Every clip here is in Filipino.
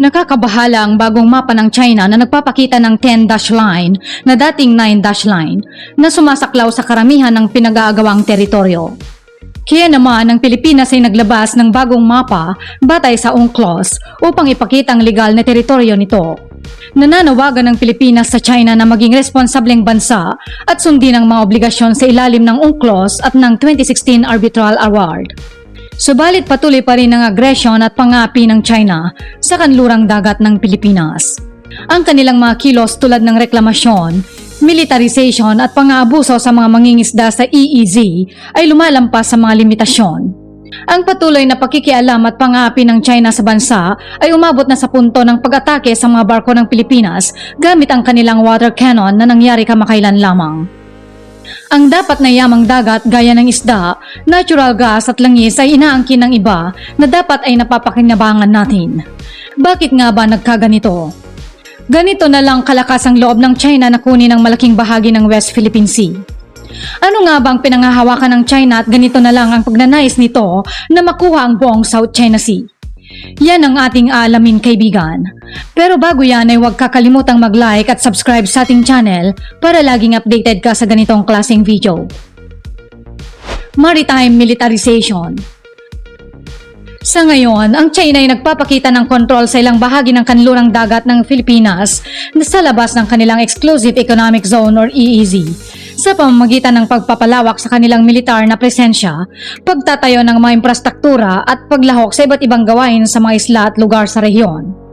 Nakakabahala ang bagong mapa ng China na nagpapakita ng 10-dash line na dating 9-dash line na sumasaklaw sa karamihan ng pinag-aagawang teritoryo. Kaya naman ang Pilipinas ay naglabas ng bagong mapa batay sa UNCLOS upang ipakita ang legal na teritoryo nito. Nananawagan ng Pilipinas sa China na maging responsableng bansa at sundin ang mga obligasyon sa ilalim ng UNCLOS at ng 2016 Arbitral Award. Subalit patuloy pa rin ang agresyon at pangapi ng China sa kanlurang dagat ng Pilipinas. Ang kanilang mga kilos tulad ng reklamasyon, militarization at pang-aabuso sa mga mangingisda sa EEZ ay lumalampas sa mga limitasyon. Ang patuloy na pakikialam at pangapi ng China sa bansa ay umabot na sa punto ng pag-atake sa mga barko ng Pilipinas gamit ang kanilang water cannon na nangyari kamakailan lamang. Ang dapat na yamang dagat gaya ng isda, natural gas at langis ay inaangkin ng iba na dapat ay napapakinabangan natin. Bakit nga ba nagkaganito? Ganito na lang kalakas ang loob ng China na kunin ang malaking bahagi ng West Philippine Sea. Ano nga ba ang pinangahawakan ng China at ganito na lang ang pagnanais nito na makuha ang buong South China Sea? Yan ang ating alamin kaibigan. Pero bago yan ay huwag kakalimutang mag-like at subscribe sa ating channel para laging updated ka sa ganitong klaseng video. Maritime Militarization Sa ngayon, ang China ay nagpapakita ng kontrol sa ilang bahagi ng kanlurang dagat ng Pilipinas na sa labas ng kanilang Exclusive Economic Zone or EEZ sa pamamagitan ng pagpapalawak sa kanilang militar na presensya, pagtatayo ng mga infrastruktura at paglahok sa iba't ibang gawain sa mga isla at lugar sa rehiyon.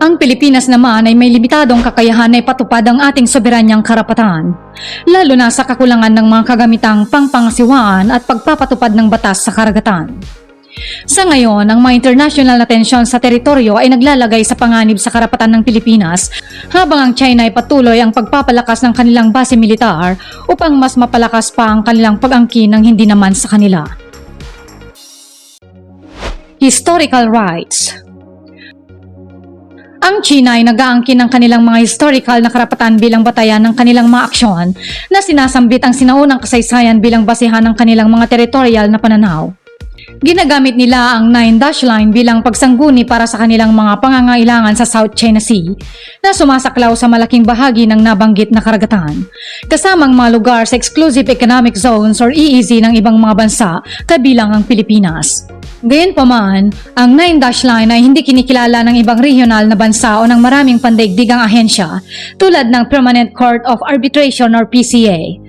Ang Pilipinas naman ay may limitadong kakayahan na ipatupad ang ating soberanyang karapatan, lalo na sa kakulangan ng mga kagamitang pangpangasiwaan at pagpapatupad ng batas sa karagatan. Sa ngayon, ang mga international na tensyon sa teritoryo ay naglalagay sa panganib sa karapatan ng Pilipinas habang ang China ay patuloy ang pagpapalakas ng kanilang base militar upang mas mapalakas pa ang kanilang pag-angkin ng hindi naman sa kanila. Historical Rights ang China ay nag-aangkin ng kanilang mga historical na karapatan bilang batayan ng kanilang mga aksyon na sinasambit ang sinaunang kasaysayan bilang basehan ng kanilang mga territorial na pananaw. Ginagamit nila ang Nine Dash Line bilang pagsangguni para sa kanilang mga pangangailangan sa South China Sea na sumasaklaw sa malaking bahagi ng nabanggit na karagatan, kasamang mga lugar sa Exclusive Economic Zones or EEZ ng ibang mga bansa kabilang ang Pilipinas. Gayunpaman, ang Nine Dash Line ay hindi kinikilala ng ibang regional na bansa o ng maraming pandaigdigang ahensya tulad ng Permanent Court of Arbitration or PCA.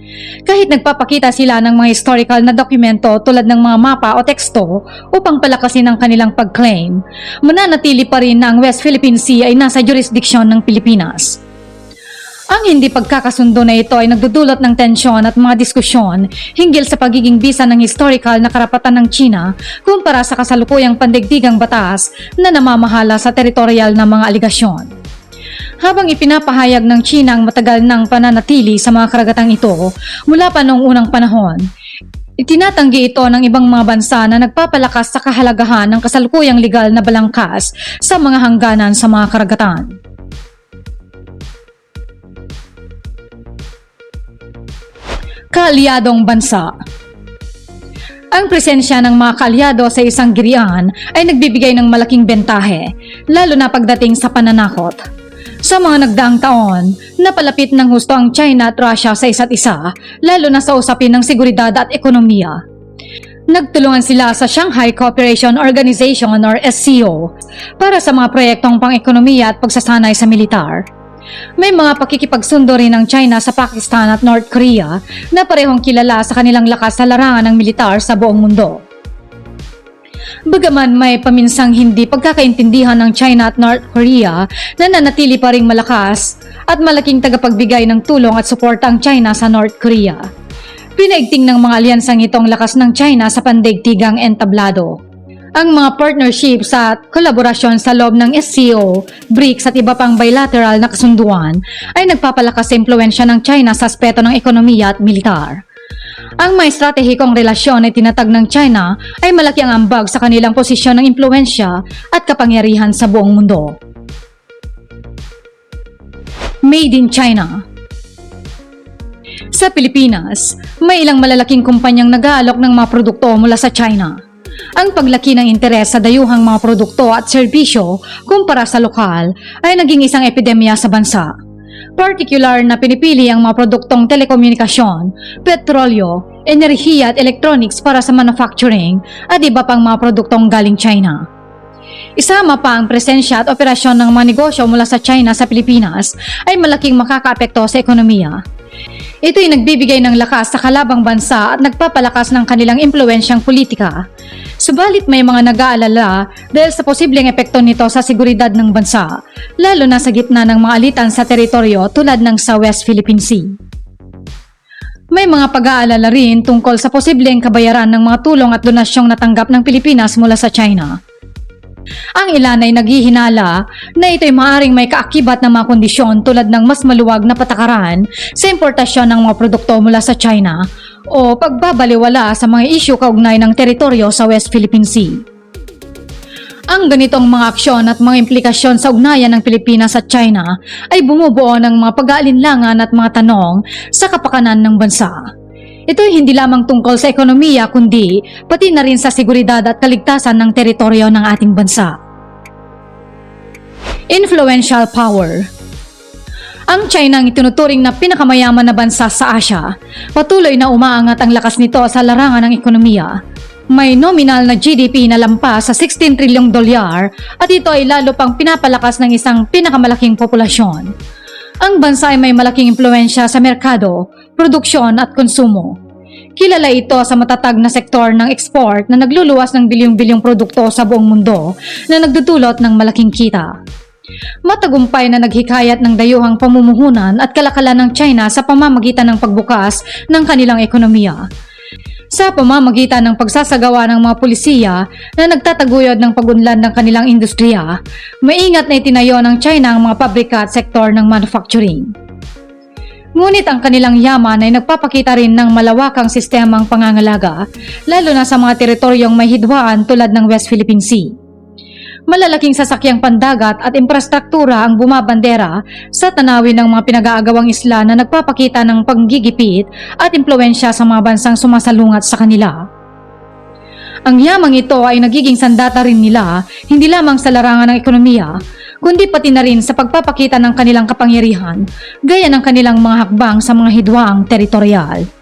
Kahit nagpapakita sila ng mga historical na dokumento tulad ng mga mapa o teksto upang palakasin ang kanilang pag-claim, mananatili pa rin na ang West Philippine Sea ay nasa jurisdiksyon ng Pilipinas. Ang hindi pagkakasundo na ito ay nagdudulot ng tensyon at mga diskusyon hinggil sa pagiging bisa ng historical na karapatan ng China kumpara sa kasalukuyang pandigdigang batas na namamahala sa teritorial na mga aligasyon. Habang ipinapahayag ng China ang matagal ng pananatili sa mga karagatang ito mula pa noong unang panahon, itinatanggi ito ng ibang mga bansa na nagpapalakas sa kahalagahan ng kasalukuyang legal na balangkas sa mga hangganan sa mga karagatan. Kaalyadong bansa ang presensya ng mga kaalyado sa isang girian ay nagbibigay ng malaking bentahe, lalo na pagdating sa pananakot. Sa mga nagdaang taon, napalapit ng husto ang China at Russia sa isa't isa, lalo na sa usapin ng seguridad at ekonomiya. Nagtulungan sila sa Shanghai Cooperation Organization or SCO para sa mga proyektong pang-ekonomiya at pagsasanay sa militar. May mga pakikipagsundo rin ng China sa Pakistan at North Korea na parehong kilala sa kanilang lakas sa larangan ng militar sa buong mundo. Bagaman may paminsang hindi pagkakaintindihan ng China at North Korea na nanatili pa ring malakas at malaking tagapagbigay ng tulong at suporta ang China sa North Korea. Pinaigting ng mga alyansang itong lakas ng China sa pandaigtigang entablado. Ang mga partnership sa kolaborasyon sa loob ng SCO, BRICS at iba pang bilateral na kasunduan ay nagpapalakas sa impluensya ng China sa aspeto ng ekonomiya at militar. Ang may estratehikong relasyon na tinatag ng China ay malaki ang ambag sa kanilang posisyon ng impluensya at kapangyarihan sa buong mundo. Made in China Sa Pilipinas, may ilang malalaking kumpanyang nag-aalok ng mga produkto mula sa China. Ang paglaki ng interes sa dayuhang mga produkto at serbisyo kumpara sa lokal ay naging isang epidemya sa bansa. Particular na pinipili ang mga produktong telekomunikasyon, petrolyo, enerhiya at electronics para sa manufacturing at iba pang mga produktong galing China. Isama pa ang presensya at operasyon ng mga negosyo mula sa China sa Pilipinas ay malaking makakaapekto sa ekonomiya. Ito'y nagbibigay ng lakas sa kalabang bansa at nagpapalakas ng kanilang impluensyang politika. Subalit may mga nag-aalala dahil sa posibleng epekto nito sa seguridad ng bansa, lalo na sa gitna ng mga alitan sa teritoryo tulad ng sa West Philippine Sea. May mga pag-aalala rin tungkol sa posibleng kabayaran ng mga tulong at donasyong natanggap ng Pilipinas mula sa China. Ang ilan ay naghihinala na ito'y maaaring may kaakibat ng mga kondisyon tulad ng mas maluwag na patakaran sa importasyon ng mga produkto mula sa China o pagbabaliwala sa mga isyu kaugnay ng teritoryo sa West Philippine Sea. Ang ganitong mga aksyon at mga implikasyon sa ugnayan ng Pilipinas at China ay bumubuo ng mga pag-aalinlangan at mga tanong sa kapakanan ng bansa. Ito ay hindi lamang tungkol sa ekonomiya kundi pati na rin sa seguridad at kaligtasan ng teritoryo ng ating bansa. Influential Power Ang China ang itinuturing na pinakamayaman na bansa sa Asia. Patuloy na umaangat ang lakas nito sa larangan ng ekonomiya. May nominal na GDP na lampas sa 16 trilyong dolyar at ito ay lalo pang pinapalakas ng isang pinakamalaking populasyon. Ang bansa ay may malaking impluensya sa merkado, produksyon at konsumo. Kilala ito sa matatag na sektor ng export na nagluluwas ng bilyong-bilyong produkto sa buong mundo na nagdudulot ng malaking kita. Matagumpay na naghikayat ng dayuhang pamumuhunan at kalakalan ng China sa pamamagitan ng pagbukas ng kanilang ekonomiya. Sa pamamagitan ng pagsasagawa ng mga pulisiya na nagtataguyod ng pagunlad ng kanilang industriya, maingat na itinayo ng China ang mga pabrika at sektor ng manufacturing. Ngunit ang kanilang yaman ay nagpapakita rin ng malawakang sistemang pangangalaga, lalo na sa mga teritoryong may hidwaan tulad ng West Philippine Sea. Malalaking sasakyang pandagat at infrastruktura ang bumabandera sa tanawin ng mga pinag-aagawang isla na nagpapakita ng panggigipit at impluensya sa mga bansang sumasalungat sa kanila. Ang yamang ito ay nagiging sandata rin nila hindi lamang sa larangan ng ekonomiya, kundi pati na rin sa pagpapakita ng kanilang kapangyarihan, gaya ng kanilang mga hakbang sa mga hidwaang teritorial.